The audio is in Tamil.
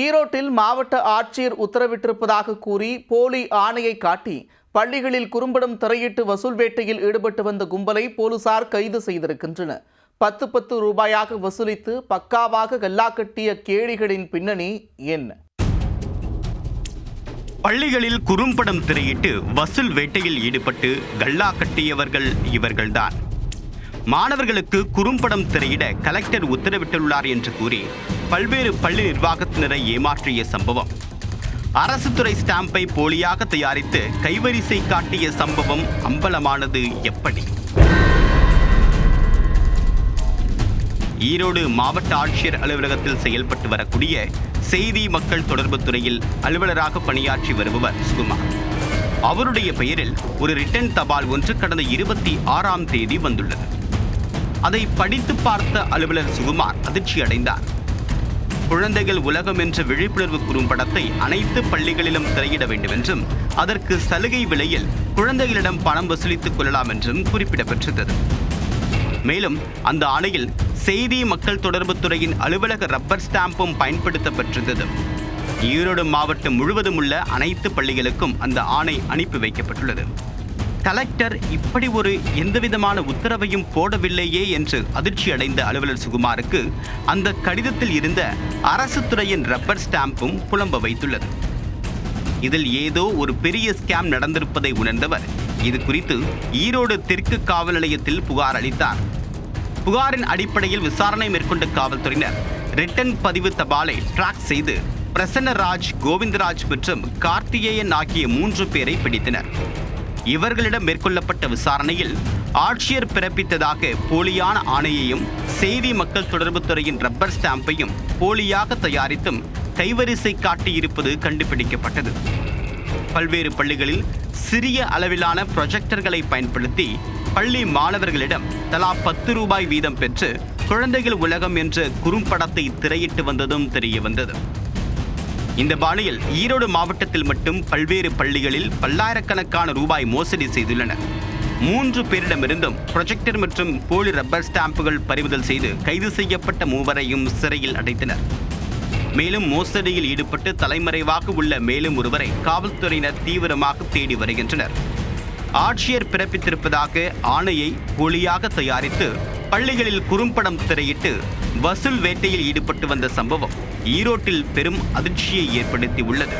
ஈரோட்டில் மாவட்ட ஆட்சியர் உத்தரவிட்டிருப்பதாக கூறி போலி ஆணையை காட்டி பள்ளிகளில் குறும்படம் திரையிட்டு வசூல் வேட்டையில் ஈடுபட்டு வந்த கும்பலை போலீசார் கைது செய்திருக்கின்றனர். பத்து பத்து ரூபாயாக வசூலித்து பக்காவாக கல்லா கட்டிய கேடிகளின் பின்னணி என்ன? பள்ளிகளில் குறும்படம் திரையிட்டு வசூல் வேட்டையில் ஈடுபட்டு கல்லா கட்டியவர்கள் இவர்கள்தான். மாணவர்களுக்கு குறும்படம் திரையிட கலெக்டர் உத்தரவிட்டுள்ளார் என்று கூறி பல்வேறு பள்ளி நிர்வாகத்தினரை ஏமாற்றிய சம்பவம். அரசு துறை ஸ்டாம்பை போலியாக தயாரித்து கைவரிசை காட்டிய சம்பவம் அம்பலமானது எப்படி? ஈரோடு மாவட்ட ஆட்சியர் அலுவலகத்தில் செயல்பட்டு வரக்கூடிய செய்தி மக்கள் தொடர்பு துறையில் அலுவலராக பணியாற்றி வருபவர் சுகுமார். அவருடைய பெயரில் ஒரு ரிட்டர்ன் தபால் ஒன்று கடந்த இருபத்தி ஆறாம் தேதி வந்துள்ளது. அதை படித்து பார்த்த அலுவலர் சுகுமார் அதிர்ச்சி அடைந்தார் குழந்தைகள் உலகம் என்ற விழிப்புணர்வு குறும்படத்தை அனைத்து பள்ளிகளிலும் திரையிட வேண்டும் என்றும் அதற்கு சலுகை விலையில் குழந்தைகளிடம் பணம் வசூலித்துக் கொள்ளலாம் என்றும் குறிப்பிடப்பட்டிருந்தது மேலும் அந்த ஆணையில் செய்தி மக்கள் தொடர்பு துறையின் அலுவலக ரப்பர் ஸ்டாம்பும் பயன்படுத்தப்பட்டிருந்தது ஈரோடு மாவட்டம் முழுவதும் உள்ள அனைத்து பள்ளிகளுக்கும் அந்த ஆணை அனுப்பி வைக்கப்பட்டுள்ளது. கலெக்டர் இப்படி ஒரு எந்தவிதமான உத்தரவையும் போடவில்லையே என்று அதிர்ச்சி அடைந்த அலுவலர் சுகுமாருக்கு அந்த கடிதத்தில் இருந்த அரசு துறையின் ரப்பர் ஸ்டாம்பும் புலம்ப வைத்துள்ளது. இதில் ஏதோ ஒரு பெரிய ஸ்கேம் நடந்திருப்பதை உணர்ந்தவர். இது குறித்து ஈரோடு தெற்கு காவல் நிலையத்தில் புகார் அளித்தார். புகாரின் அடிப்படையில் விசாரணை மேற்கொண்ட காவல்துறையினர் ரிட்டன் பதிவு தபாலை டிராக் செய்து பிரசன்னராஜ் கோவிந்தராஜ் மற்றும் கார்த்திகேயன் ஆகிய மூன்று பேரை பிடித்தனர். இவர்களிடம் மேற்கொள்ளப்பட்ட விசாரணையில் ஆட்சியர் பிறப்பித்ததாக போலியான ஆணையையும் செய்தி மக்கள் தொடர்புத்துறையின் ரப்பர் ஸ்டாம்பையும் போலியாக தயாரித்தும் கைவரிசை காட்டியிருப்பது கண்டுபிடிக்கப்பட்டது. பல்வேறு பள்ளிகளில் சிறிய அளவிலான ப்ரொஜெக்டர்களை பயன்படுத்தி பள்ளி மாணவர்களிடம் தலா பத்து ரூபாய் வீதம் பெற்று குழந்தைகள் உலகம் என்ற குறும்படத்தை திரையிட்டு வந்ததும் தெரிய வந்தது. இந்த பாணியில் ஈரோடு மாவட்டத்தில் மட்டும் பல்வேறு பள்ளிகளில் பல்லாயிரக்கணக்கான ரூபாய் மோசடி செய்துள்ளனர் மூன்று பேரிடமிருந்தும் ப்ரொஜெக்டர் மற்றும் போலி ரப்பர் ஸ்டாம்புகள் பறிமுதல் செய்து கைது செய்யப்பட்ட மூவரையும் சிறையில் அடைத்தனர். மேலும் மோசடியில் ஈடுபட்டு தலைமறைவாக உள்ள மேலும் ஒருவரை காவல்துறையினர் தீவிரமாக தேடி வருகின்றனர். ஆட்சியர் பிறப்பித்திருப்பதாக ஆணையை போலியாக தயாரித்து பள்ளிகளில் குறும்படம் திரையிட்டு வசூல் வேட்டையில் ஈடுபட்டு வந்த சம்பவம் ஈரோட்டில் பெரும் அதிர்ச்சியை ஏற்படுத்தி உள்ளது